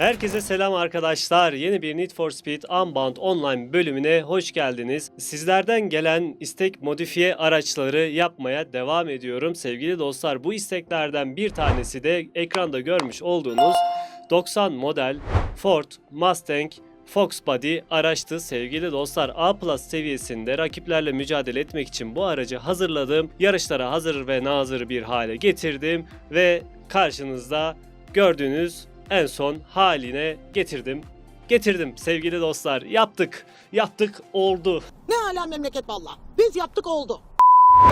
Herkese selam arkadaşlar. Yeni bir Need for Speed Unbound Online bölümüne hoş geldiniz. Sizlerden gelen istek modifiye araçları yapmaya devam ediyorum. Sevgili dostlar bu isteklerden bir tanesi de ekranda görmüş olduğunuz 90 model Ford Mustang Fox Body araçtı sevgili dostlar. A Plus seviyesinde rakiplerle mücadele etmek için bu aracı hazırladım. Yarışlara hazır ve nazır bir hale getirdim ve karşınızda gördüğünüz en son haline getirdim. Getirdim sevgili dostlar. Yaptık. Yaptık oldu. Ne alem memleket valla. Biz yaptık oldu.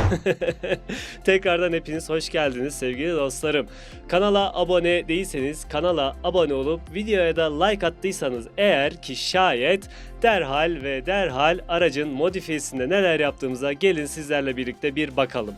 Tekrardan hepiniz hoş geldiniz sevgili dostlarım. Kanala abone değilseniz kanala abone olup videoya da like attıysanız eğer ki şayet derhal ve derhal aracın modifiyesinde neler yaptığımıza gelin sizlerle birlikte bir bakalım.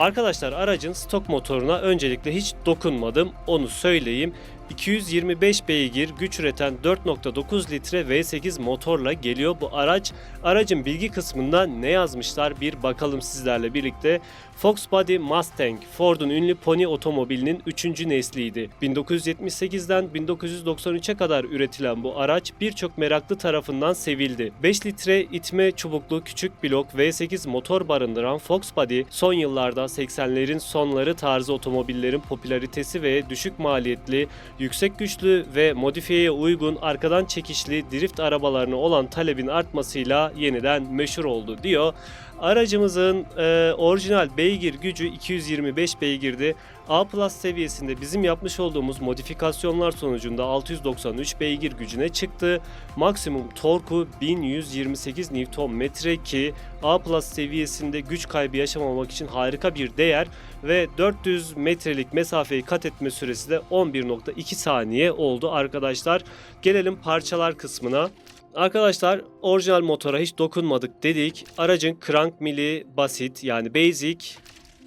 Arkadaşlar aracın stok motoruna öncelikle hiç dokunmadım onu söyleyeyim. 225 beygir güç üreten 4.9 litre V8 motorla geliyor bu araç. Aracın bilgi kısmında ne yazmışlar bir bakalım sizlerle birlikte. Fox Body Mustang, Ford'un ünlü Pony otomobilinin 3. nesliydi. 1978'den 1993'e kadar üretilen bu araç birçok meraklı tarafından sevildi. 5 litre itme çubuklu küçük blok V8 motor barındıran Fox Body son yıllarda 80'lerin sonları tarzı otomobillerin popülaritesi ve düşük maliyetli, yüksek güçlü ve modifiyeye uygun arkadan çekişli drift arabalarına olan talebin artmasıyla yeniden meşhur oldu diyor. Aracımızın e, orijinal beygir gücü 225 beygirdi. A Plus seviyesinde bizim yapmış olduğumuz modifikasyonlar sonucunda 693 beygir gücüne çıktı. Maksimum torku 1128 Nm ki A Plus seviyesinde güç kaybı yaşamamak için harika bir değer ve 400 metrelik mesafeyi kat etme süresi de 11.2 saniye oldu arkadaşlar. Gelelim parçalar kısmına. Arkadaşlar orijinal motora hiç dokunmadık dedik. Aracın crank mili basit yani basic,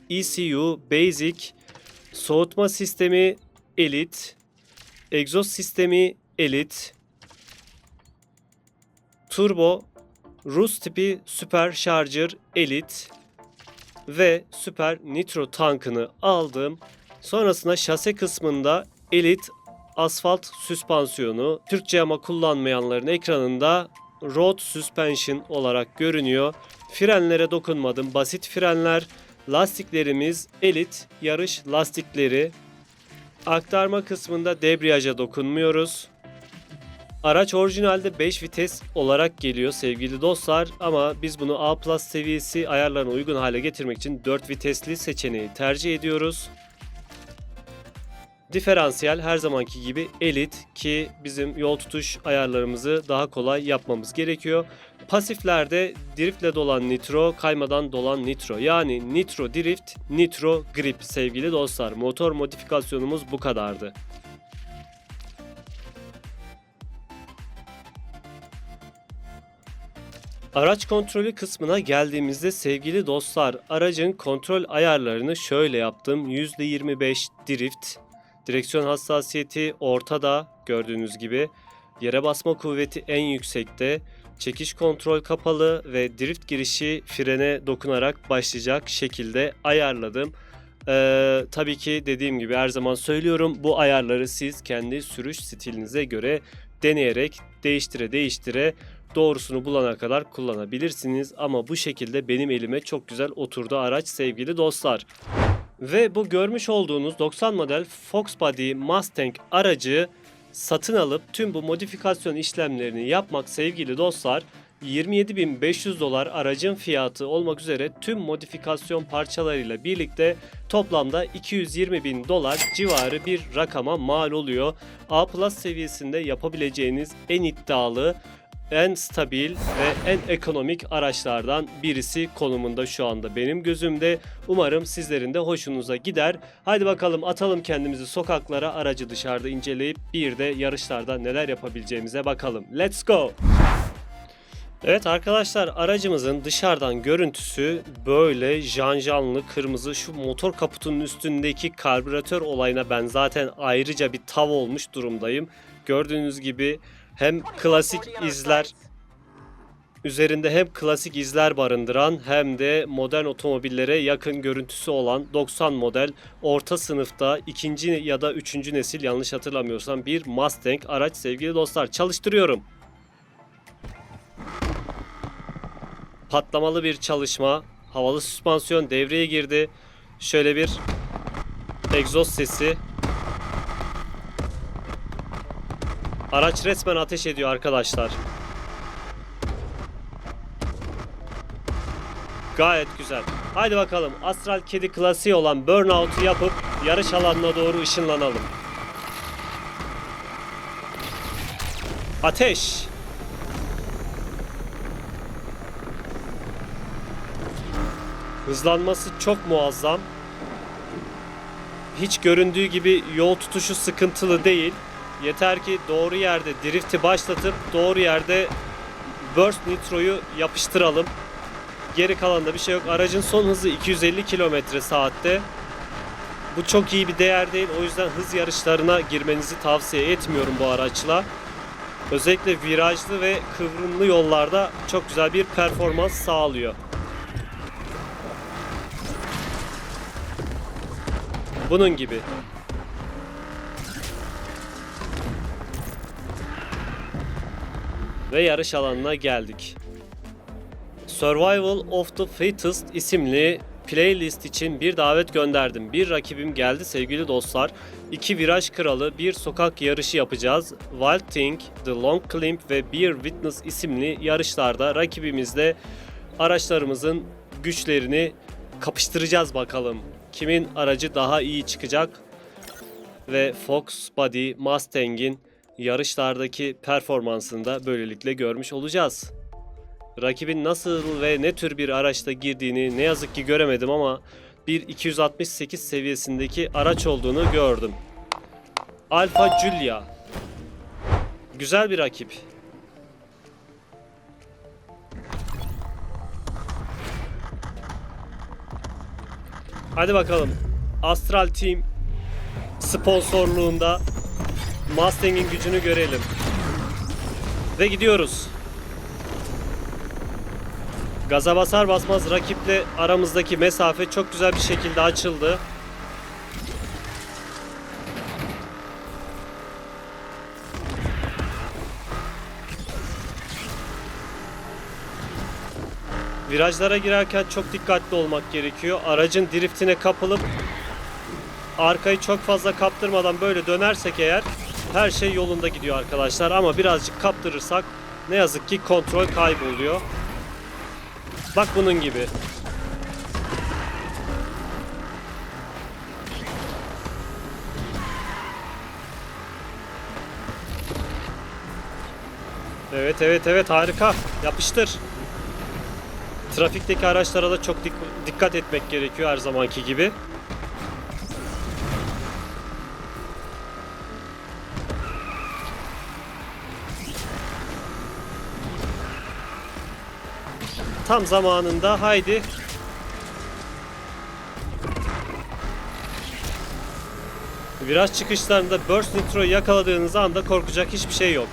ECU basic, soğutma sistemi elite, egzoz sistemi elite, turbo, Rus tipi süper şarjır elite ve süper nitro tankını aldım. Sonrasında şase kısmında elite asfalt süspansiyonu Türkçe ama kullanmayanların ekranında road suspension olarak görünüyor. Frenlere dokunmadım. Basit frenler. Lastiklerimiz elit yarış lastikleri. Aktarma kısmında debriyaja dokunmuyoruz. Araç orijinalde 5 vites olarak geliyor sevgili dostlar ama biz bunu A seviyesi ayarlarına uygun hale getirmek için 4 vitesli seçeneği tercih ediyoruz. Diferansiyel her zamanki gibi elit ki bizim yol tutuş ayarlarımızı daha kolay yapmamız gerekiyor. Pasiflerde driftle dolan nitro, kaymadan dolan nitro. Yani nitro drift, nitro grip sevgili dostlar. Motor modifikasyonumuz bu kadardı. Araç kontrolü kısmına geldiğimizde sevgili dostlar aracın kontrol ayarlarını şöyle yaptım. %25 drift, direksiyon hassasiyeti ortada gördüğünüz gibi. Yere basma kuvveti en yüksekte. Çekiş kontrol kapalı ve drift girişi frene dokunarak başlayacak şekilde ayarladım. Ee, tabii ki dediğim gibi her zaman söylüyorum bu ayarları siz kendi sürüş stilinize göre deneyerek değiştire değiştire doğrusunu bulana kadar kullanabilirsiniz. Ama bu şekilde benim elime çok güzel oturdu araç sevgili dostlar. Ve bu görmüş olduğunuz 90 model Fox Body Mustang aracı satın alıp tüm bu modifikasyon işlemlerini yapmak sevgili dostlar 27.500 dolar aracın fiyatı olmak üzere tüm modifikasyon parçalarıyla birlikte toplamda 220.000 dolar civarı bir rakama mal oluyor. A Plus seviyesinde yapabileceğiniz en iddialı en stabil ve en ekonomik araçlardan birisi konumunda şu anda benim gözümde. Umarım sizlerin de hoşunuza gider. Haydi bakalım atalım kendimizi sokaklara aracı dışarıda inceleyip bir de yarışlarda neler yapabileceğimize bakalım. Let's go! Evet arkadaşlar aracımızın dışarıdan görüntüsü böyle janjanlı kırmızı şu motor kaputunun üstündeki karbüratör olayına ben zaten ayrıca bir tav olmuş durumdayım. Gördüğünüz gibi hem klasik izler üzerinde hem klasik izler barındıran hem de modern otomobillere yakın görüntüsü olan 90 model orta sınıfta ikinci ya da üçüncü nesil yanlış hatırlamıyorsam bir Mustang araç sevgili dostlar çalıştırıyorum. Patlamalı bir çalışma, havalı süspansiyon devreye girdi. Şöyle bir egzoz sesi. Araç resmen ateş ediyor arkadaşlar. Gayet güzel. Haydi bakalım Astral Kedi klasiği olan Burnout'u yapıp yarış alanına doğru ışınlanalım. Ateş. Hızlanması çok muazzam. Hiç göründüğü gibi yol tutuşu sıkıntılı değil. Yeter ki doğru yerde drifti başlatıp doğru yerde Burst Nitro'yu yapıştıralım. Geri kalanında bir şey yok. Aracın son hızı 250 km saatte. Bu çok iyi bir değer değil. O yüzden hız yarışlarına girmenizi tavsiye etmiyorum bu araçla. Özellikle virajlı ve kıvrımlı yollarda çok güzel bir performans sağlıyor. Bunun gibi. Ve yarış alanına geldik. Survival of the Fittest isimli playlist için bir davet gönderdim. Bir rakibim geldi sevgili dostlar. İki viraj kralı bir sokak yarışı yapacağız. Wild Thing, The Long Climb ve Beer Witness isimli yarışlarda rakibimizle araçlarımızın güçlerini kapıştıracağız bakalım. Kimin aracı daha iyi çıkacak? Ve Fox Body Mustang'in yarışlardaki performansını da böylelikle görmüş olacağız. Rakibin nasıl ve ne tür bir araçta girdiğini ne yazık ki göremedim ama bir 268 seviyesindeki araç olduğunu gördüm. Alfa Giulia. Güzel bir rakip. Hadi bakalım. Astral Team sponsorluğunda Mustang'in gücünü görelim. Ve gidiyoruz. Gaza basar basmaz rakiple aramızdaki mesafe çok güzel bir şekilde açıldı. Virajlara girerken çok dikkatli olmak gerekiyor. Aracın driftine kapılıp arkayı çok fazla kaptırmadan böyle dönersek eğer her şey yolunda gidiyor arkadaşlar ama birazcık kaptırırsak ne yazık ki kontrol kayboluyor. Bak bunun gibi. Evet evet evet harika. Yapıştır. Trafikteki araçlara da çok dik- dikkat etmek gerekiyor her zamanki gibi. Tam zamanında haydi. Viraj çıkışlarında Burst Nitro'yu yakaladığınız anda korkacak hiçbir şey yok.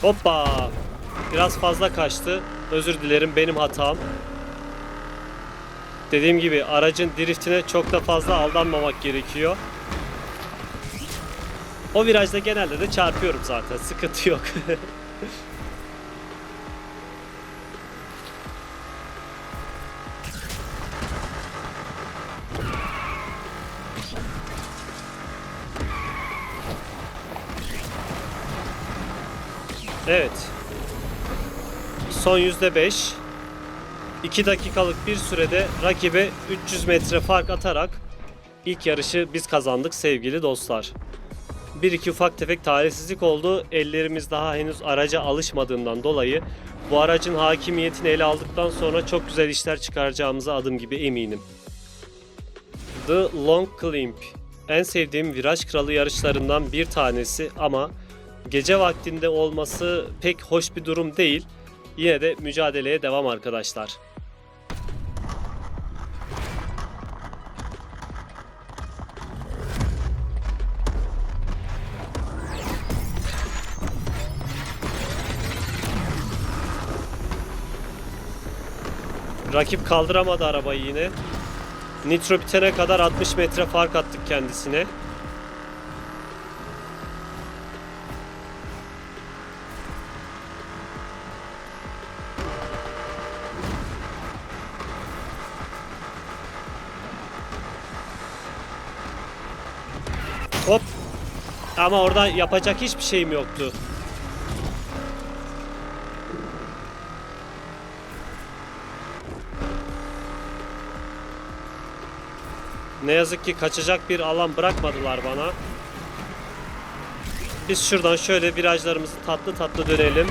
Hoppa! Biraz fazla kaçtı. Özür dilerim benim hatam. Dediğim gibi aracın driftine çok da fazla aldanmamak gerekiyor. O virajda genelde de çarpıyorum zaten. Sıkıntı yok. Evet. Son yüzde beş. 2 dakikalık bir sürede rakibe 300 metre fark atarak ilk yarışı biz kazandık sevgili dostlar. Bir iki ufak tefek talihsizlik oldu. Ellerimiz daha henüz araca alışmadığından dolayı bu aracın hakimiyetini ele aldıktan sonra çok güzel işler çıkaracağımıza adım gibi eminim. The Long Climb en sevdiğim viraj kralı yarışlarından bir tanesi ama gece vaktinde olması pek hoş bir durum değil. Yine de mücadeleye devam arkadaşlar. Rakip kaldıramadı arabayı yine. Nitro bitene kadar 60 metre fark attık kendisine. Hop. Ama orada yapacak hiçbir şeyim yoktu. Ne yazık ki kaçacak bir alan bırakmadılar bana. Biz şuradan şöyle virajlarımızı tatlı tatlı dönelim.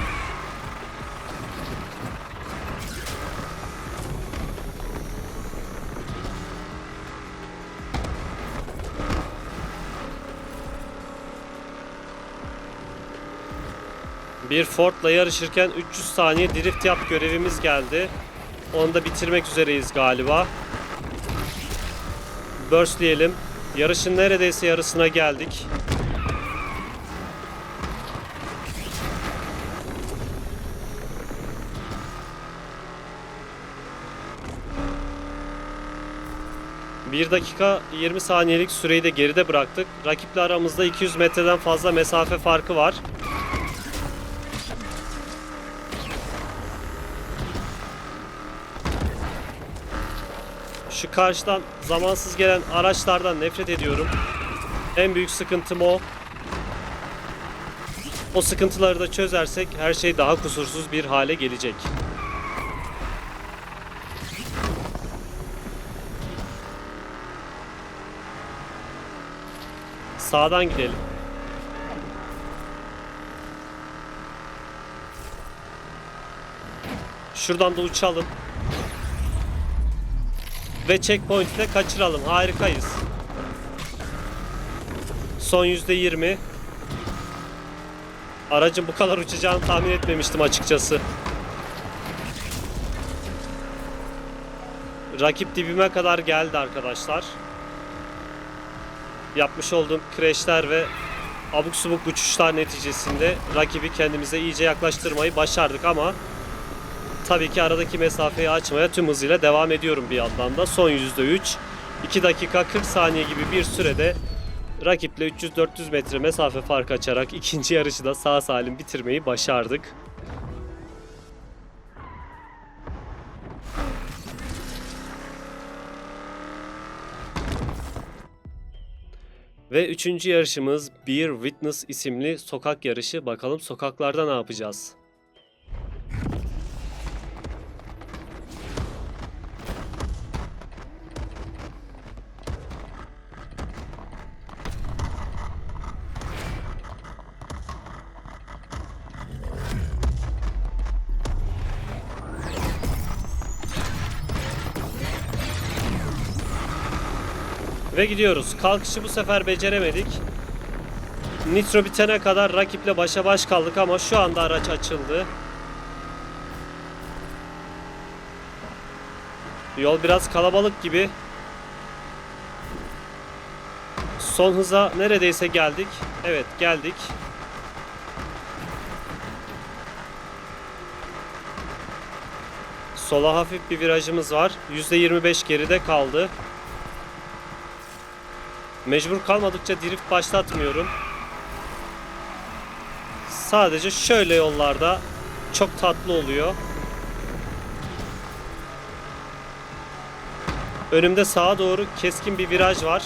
Bir Ford'la yarışırken 300 saniye drift yap görevimiz geldi. Onu da bitirmek üzereyiz galiba. Burstleyelim. Yarışın neredeyse yarısına geldik. Bir dakika 20 saniyelik süreyi de geride bıraktık. Rakiple aramızda 200 metreden fazla mesafe farkı var. Şu karşıdan zamansız gelen araçlardan nefret ediyorum. En büyük sıkıntım o. O sıkıntıları da çözersek her şey daha kusursuz bir hale gelecek. Sağdan gidelim. Şuradan da uçalım. Ve checkpoint'i de kaçıralım. Harikayız. Son %20. Aracın bu kadar uçacağını tahmin etmemiştim açıkçası. Rakip dibime kadar geldi arkadaşlar. Yapmış olduğum crashler ve abuk subuk uçuşlar neticesinde rakibi kendimize iyice yaklaştırmayı başardık ama tabii ki aradaki mesafeyi açmaya tüm hızıyla devam ediyorum bir yandan da. Son %3. 2 dakika 40 saniye gibi bir sürede rakiple 300-400 metre mesafe fark açarak ikinci yarışı da sağ salim bitirmeyi başardık. Ve üçüncü yarışımız Beer Witness isimli sokak yarışı. Bakalım sokaklarda ne yapacağız? Ve gidiyoruz. Kalkışı bu sefer beceremedik. Nitro bitene kadar rakiple başa baş kaldık ama şu anda araç açıldı. Yol biraz kalabalık gibi. Son hıza neredeyse geldik. Evet geldik. Sola hafif bir virajımız var. %25 geride kaldı. Mecbur kalmadıkça drift başlatmıyorum. Sadece şöyle yollarda çok tatlı oluyor. Önümde sağa doğru keskin bir viraj var.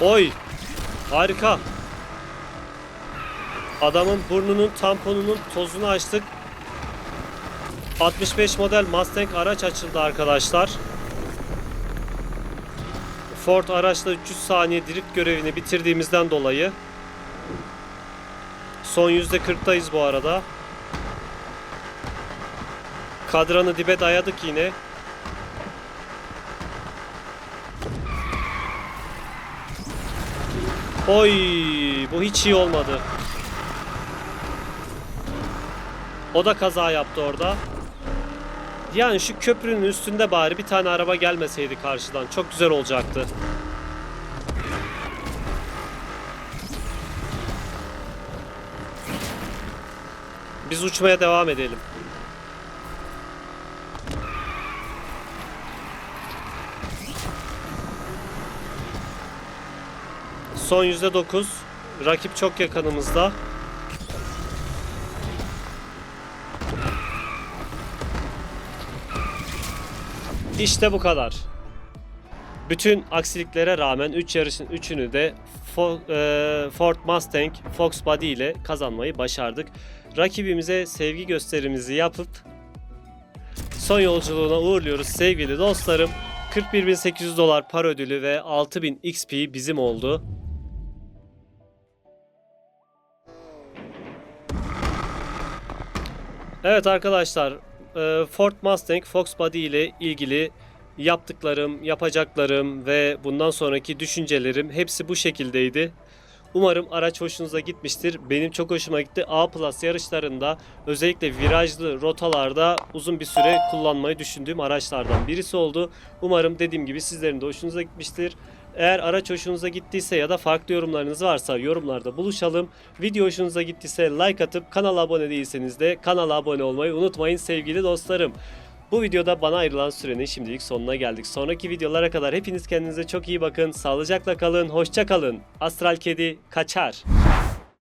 Oy! Harika. Adamın burnunun tamponunun tozunu açtık. 65 model Mustang araç açıldı arkadaşlar. Ford araçla 300 saniye drift görevini bitirdiğimizden dolayı son %40'tayız bu arada. Kadranı dibe dayadık yine. Oy, bu hiç iyi olmadı. O da kaza yaptı orada. Yani şu köprünün üstünde bari bir tane araba gelmeseydi karşıdan. Çok güzel olacaktı. Biz uçmaya devam edelim. Son %9. Rakip çok yakınımızda. İşte bu kadar. Bütün aksiliklere rağmen 3 yarışın 3'ünü de e, Ford Mustang Fox Body ile kazanmayı başardık. Rakibimize sevgi gösterimizi yapıp son yolculuğuna uğurluyoruz sevgili dostlarım. 41.800 dolar para ödülü ve 6000 XP bizim oldu. Evet arkadaşlar, e, Ford Mustang Fox Body ile ilgili yaptıklarım, yapacaklarım ve bundan sonraki düşüncelerim hepsi bu şekildeydi. Umarım araç hoşunuza gitmiştir. Benim çok hoşuma gitti. A Plus yarışlarında özellikle virajlı rotalarda uzun bir süre kullanmayı düşündüğüm araçlardan birisi oldu. Umarım dediğim gibi sizlerin de hoşunuza gitmiştir. Eğer araç hoşunuza gittiyse ya da farklı yorumlarınız varsa yorumlarda buluşalım. Video hoşunuza gittiyse like atıp kanala abone değilseniz de kanala abone olmayı unutmayın sevgili dostlarım. Bu videoda bana ayrılan sürenin şimdilik sonuna geldik. Sonraki videolara kadar hepiniz kendinize çok iyi bakın. Sağlıcakla kalın, hoşça kalın. Astral Kedi kaçar.